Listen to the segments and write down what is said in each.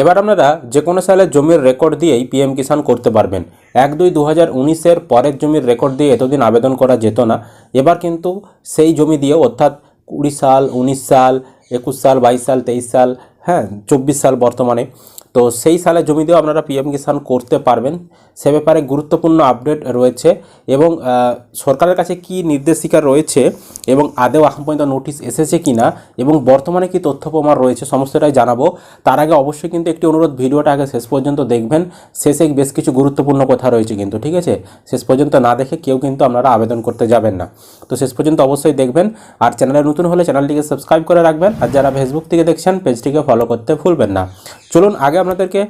এবার আপনারা যে কোনো সালের জমির রেকর্ড দিয়েই পিএম কিষাণ করতে পারবেন। এক দুই দু হাজার উনিশের পরের জমির রেকর্ড দিয়ে এতদিন আবেদন করা যেত না। এবার কিন্তু সেই জমি দিয়ে অর্থাৎ কুড়ি সাল, উনিশ সাল, একুশ সাল, বাইশ সাল, তেইশ সাল হ্যাঁ চব্বিশ সাল বর্তমানে। তো সেই সালে জমি দিয়েও আপনারা পিএম কিষাণ করতে পারবেন। সে ব্যাপারে গুরুত্বপূর্ণ আপডেট রয়েছে এবং সরকারের কাছে কি নির্দেশিকা রয়েছে এবং আদেও এখন পর্যন্ত নোটিশ এসেছে কি না এবং বর্তমানে কি তথ্য প্রমাণ রয়েছে সমস্তটাই জানাব। তার আগে অবশ্যই কিন্তু একটি অনুরোধ, ভিডিওটা আগে শেষ পর্যন্ত দেখবেন। শেষে বেশ কিছু গুরুত্বপূর্ণ কথা রয়েছে কিন্তু, ঠিক আছে? শেষ পর্যন্ত না দেখে কেউ কিন্তু আপনারা আবেদন করতে যাবেন না। তো শেষ পর্যন্ত অবশ্যই দেখবেন। আর চ্যানেলে নতুন হলে চ্যানেলটিকে সাবস্ক্রাইব করে রাখবেন। আর যারা ফেসবুক থেকে দেখছেন পেজটিকে ফলো করতে ভুলবেন না। চলুন আগে আপনাদেরকে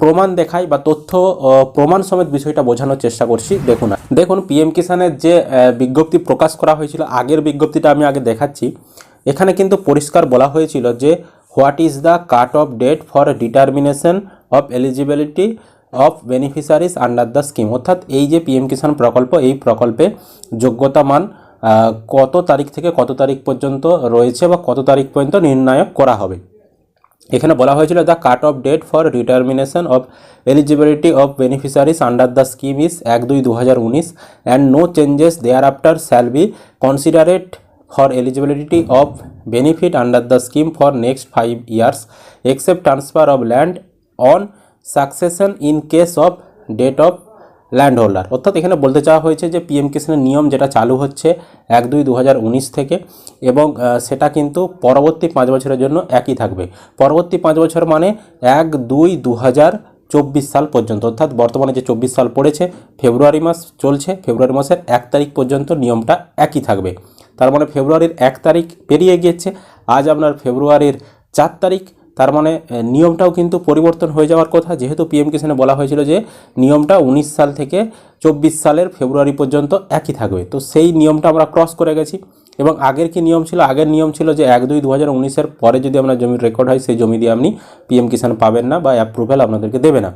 প্রমাণ দেখাই বা তথ্য প্রমাণ সমেত বিষয়টা বোঝানোর চেষ্টা করছি। দেখুন দেখুন পিএম কিষানের যে বিজ্ঞপ্তি প্রকাশ করা হয়েছিল, আগের বিজ্ঞপ্তিটা আমি আগে দেখাচ্ছি। এখানে কিন্তু পরিষ্কার বলা হয়েছিল যে, what is the cut off date for determination of eligibility of beneficiaries under the scheme? অর্থাৎ এই যে পিএম কিষাণ প্রকল্প, এই প্রকল্পে যোগ্যতা মান কত তারিখ থেকে কত তারিখ পর্যন্ত রয়েছে বা কত তারিখ পর্যন্ত নির্ণায়ক করা হবে? এখানে বলা হয়েছিল the cut off date for determination of eligibility of beneficiaries under the scheme is এক দুই দু হাজার উনিশ and no changes there after shall be considerate for eligibility of benefit under the scheme for next five years except transfer of land on succession in case of date of land holder অর্থাৎ এখানে বলতে চাওয়া হয়েছে যে PM কিষাণের নিয়ম যেটা চালু হচ্ছে এক দুই দু থেকে এবং সেটা কিন্তু পরবর্তী পাঁচ বছরের জন্য একই থাকবে। পরবর্তী পাঁচ বছর মানে এক দুই দু চব্বিশ সাল পর্যন্ত। অর্থাৎ বর্তমানে যে চব্বিশ সাল পড়েছে, ফেব্রুয়ারি মাস চলছে, ফেব্রুয়ারি মাসের এক তারিখ পর্যন্ত নিয়মটা একই থাকবে। তার মানে ফেব্রুয়ারির এক তারিখ পেরিয়ে গিয়েছে। আজ আপনার ফেব্রুয়ারির চার তারিখ তার মানে নিয়মটাও কিন্তু পরিবর্তন হয়ে যাওয়ার কথা। যেহেতু পিএম কিষানে বলা হয়েছিল যে, নিয়মটা উনিশ সাল থেকে চব্বিশ সালের ফেব্রুয়ারি পর্যন্ত একই থাকবে। তো সেই নিয়মটা আমরা ক্রস করে গেছি। এবং আগের কি নিয়ম ছিল? আগের নিয়ম ছিল যে, এক দুই দু হাজার উনিশের পরে যদি আপনার জমির রেকর্ড হয়, সেই জমি দিয়ে আপনি পিএম কিষাণ পাবেন না বা অ্যাপ্রুভেল আপনাদেরকে দেবে না।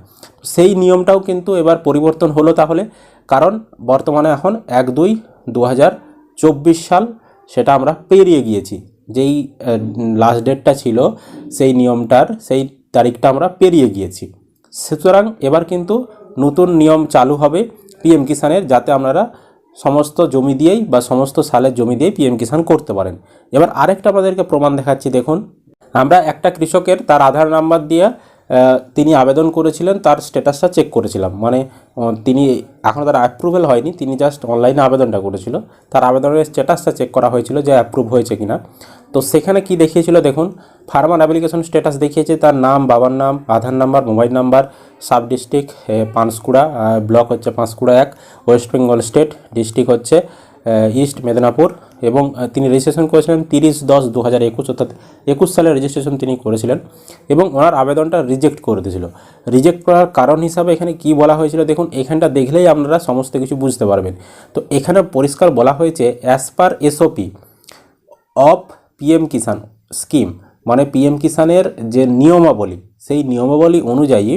সেই নিয়মটাও কিন্তু এবার পরিবর্তন হলো তাহলে। কারণ, বর্তমানে এখন এক দুই দু সাল সেটা আমরা পেরিয়ে গিয়েছি। যেই লাস্ট ডেটটা ছিল, সেই নিয়মটার, সেই তারিখটা আমরা পেরিয়ে গিয়েছি। সুতরাং এবার কিন্তু নতুন নিয়ম চালু হবে পিএম কিষানের যাতে আপনারা সমস্ত জমি দিয়েই বা সমস্ত সালের জমি দিয়েই পিএম কিষাণ করতে পারেন। এবার আরেকটা আমাদেরকে প্রমাণ দেখাচ্ছি, দেখুন। আমরা একটা কৃষকের, তার আধার নাম্বার দিয়ে তিনি আবেদন করেছিলেন, তার স্ট্যাটাসটা চেক করেছিলাম। মানে তিনি এখনও তার অ্যাপ্রুভেল হয়নি, তিনি জাস্ট অনলাইনে আবেদনটা করেছিল। তার আবেদনের স্ট্যাটাসটা চেক করা হয়েছিল যে অ্যাপ্রুভ হয়েছে কিনা। তো সেখানে কি দেখিয়েছিল দেখুন ফার্মার অ্যাপ্লিকেশন স্ট্যাটাস দেখিয়েছে, তার নাম, বাবার নাম, Aadhaar number mobile number sub district Panskura block হচ্ছে পাঁশকুড়া এক ওয়েস্ট বেঙ্গল স্টেট ডিস্ট্রিক্ট হচ্ছে ইস্ট মেদিনীপুর এবং তিনি রেজিস্ট্রেশন করেছিলেন তিরিশ দশ দু হাজার একুশ, অর্থাৎ একুশ সালে রেজিস্ট্রেশন তিনি করেছিলেন এবং ওনার আবেদনটা রিজেক্ট করে দিয়েছিল। রিজেক্ট করার কারণ হিসাবে এখানে কি বলা হয়েছিল? দেখুন, এখানটা দেখলেই আপনারা সমস্ত কিছু বুঝতে পারবেন। তো এখানে পরিষ্কার বলা হয়েছে as per S O P of P M Kisan scheme মানে পিএম কিষাণের যে নিয়মাবলী, সেই নিয়মাবলী অনুযায়ী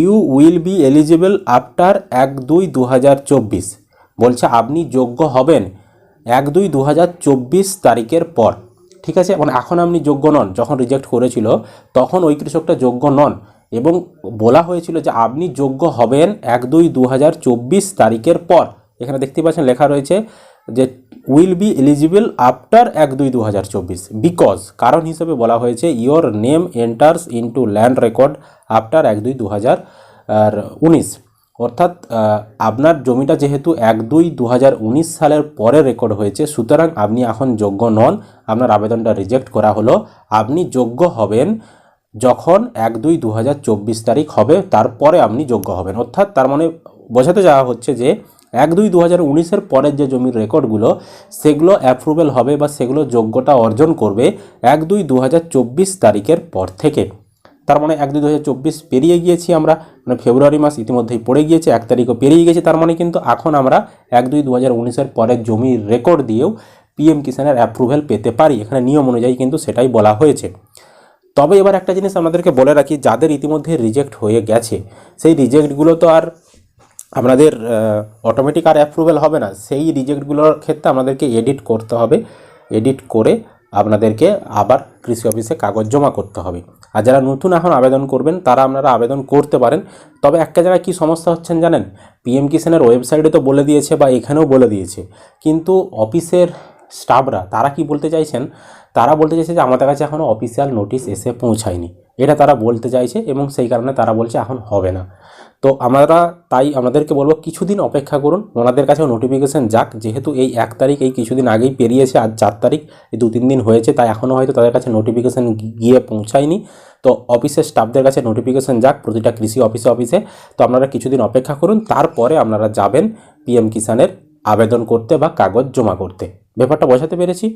you will be eligible after এক দুই দু হাজার চব্বিশ। বলছে, আপনি যোগ্য হবেন এক দুই দু তারিখের পর। ঠিক আছে? মানে এখন আপনি যোগ্য নন। যখন রিজেক্ট করেছিল, তখন ওই কৃষকটা যোগ্য নন। এবং বলা হয়েছিল যে, আপনি যোগ্য হবেন এক দুই দু তারিখের পর। এখানে দেখতে পাচ্ছেন লেখা রয়েছে যে উইল বি এলিজিবল আফটার এক দুই দু হাজার চব্বিশ বিকজ কারণ হিসেবে বলা হয়েছে your name enters into land record after এক দুই দু হাজার আর উনিশ। অর্থাৎ আপনার জমিটা যেহেতু এক দুই দু সালের পরে রেকর্ড হয়েছে, সুতরাং আপনি এখন যোগ্য নন, আপনার আবেদনটা রিজেক্ট করা হলো। আপনি যোগ্য হবেন যখন এক দুই দু তারিখ হবে, তারপরে আপনি যোগ্য হবেন। অর্থাৎ, তার মানে বোঝাতে যাওয়া হচ্ছে যে, এক দুই দু হাজার উনিশের পরের যে জমির রেকর্ডগুলো সেগুলো অ্যাপ্রুভেল হবে বা সেগুলো যোগ্যতা অর্জন করবে এক দুই দু তারিখের পর থেকে। তার মানে এক দুই পেরিয়ে গিয়েছি আমরা মানে ফেব্রুয়ারি মাস ইতিমধ্যেই পড়ে গিয়েছে, এক তারিখও পেরিয়ে গেছে তার মানে কিন্তু এখন আমরা এক দুই দু হাজার উনিশের পরের জমির রেকর্ড দিয়েও পিএম কিষানের অ্যাপ্রুভেল পেতে পারি, এখানে নিয়ম অনুযায়ী কিন্তু সেটাই বলা হয়েছে। তবে এবার একটা জিনিস আপনাদেরকে বলে রাখি, যাদের ইতিমধ্যে রিজেক্ট হয়ে গেছে, সেই রিজেক্টগুলো তো আর আপনাদের অটোমেটিক আর অ্যাপ্রুভেল হবে না, সেই রিজেক্টগুলোর ক্ষেত্রে আমাদেরকে এডিট করতে হবে এডিট করে আপনাদেরকে আবার কৃষি অফিসে কাগজ জমা করতে হবে। আর যারা নতুন এখন আবেদন করবেন, তারা আপনারা আবেদন করতে পারেন। তবে একটা জায়গায় কী সমস্যা হচ্ছেন জানেন? পিএম কিষানের ওয়েবসাইটে তো বলে দিয়েছে বা এখানেও বলে দিয়েছে। কিন্তু অফিসের স্টাফরা, তারা কি বলতে চাইছেন? তারা বলতে চাইছে যে আমাদের কাছে এখনও অফিসিয়াল নোটিশ এসে পৌঁছায়নি। এটা তারা বলতে চাইছে এবং সেই কারণে তারা বলছে এখন হবে না। তো আমরা তাই আমাদেরকে বলব কিছুদিন অপেক্ষা করুন, ওনাদের কাছেও নোটিফিকেশান যাক, যেহেতু এই এক তারিখ, এই কিছুদিন আগেই পেরিয়েছে, আজ চার তারিখ, এই দু তিন দিন হয়েছে, তাই এখনও হয়তো তাদের কাছে নোটিফিকেশান গিয়ে পৌঁছায়নি। তো অফিসের স্টাফদের কাছে নোটিফিকেশান যাক, প্রতিটা কৃষি অফিসে অফিসে তো আপনারা কিছুদিন অপেক্ষা করুন, তারপরে আপনারা যাবেন পিএম কিষানের আবেদন করতে বা কাগজ জমা করতে। ব্যাপারটা বোঝাতে পেরেছি?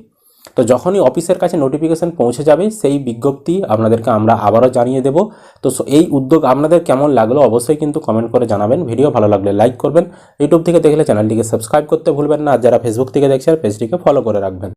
তো যখনই অফিসের কাছে নোটিফিকেশান পৌঁছে যাবে, সেই বিজ্ঞপ্তি আপনাদেরকে আমরা আবারও জানিয়ে দেব। তো এই উদ্যোগ আপনাদের কেমন লাগল অবশ্যই কিন্তু কমেন্ট করে জানাবেন। ভিডিও ভালো লাগলে লাইক করবেন। ইউটিউব থেকে দেখলে চ্যানেলটিকে সাবস্ক্রাইব করতে ভুলবেন না। আর যারা ফেসবুক থেকে দেখছেন পেজটিকে ফলো করে রাখবেন।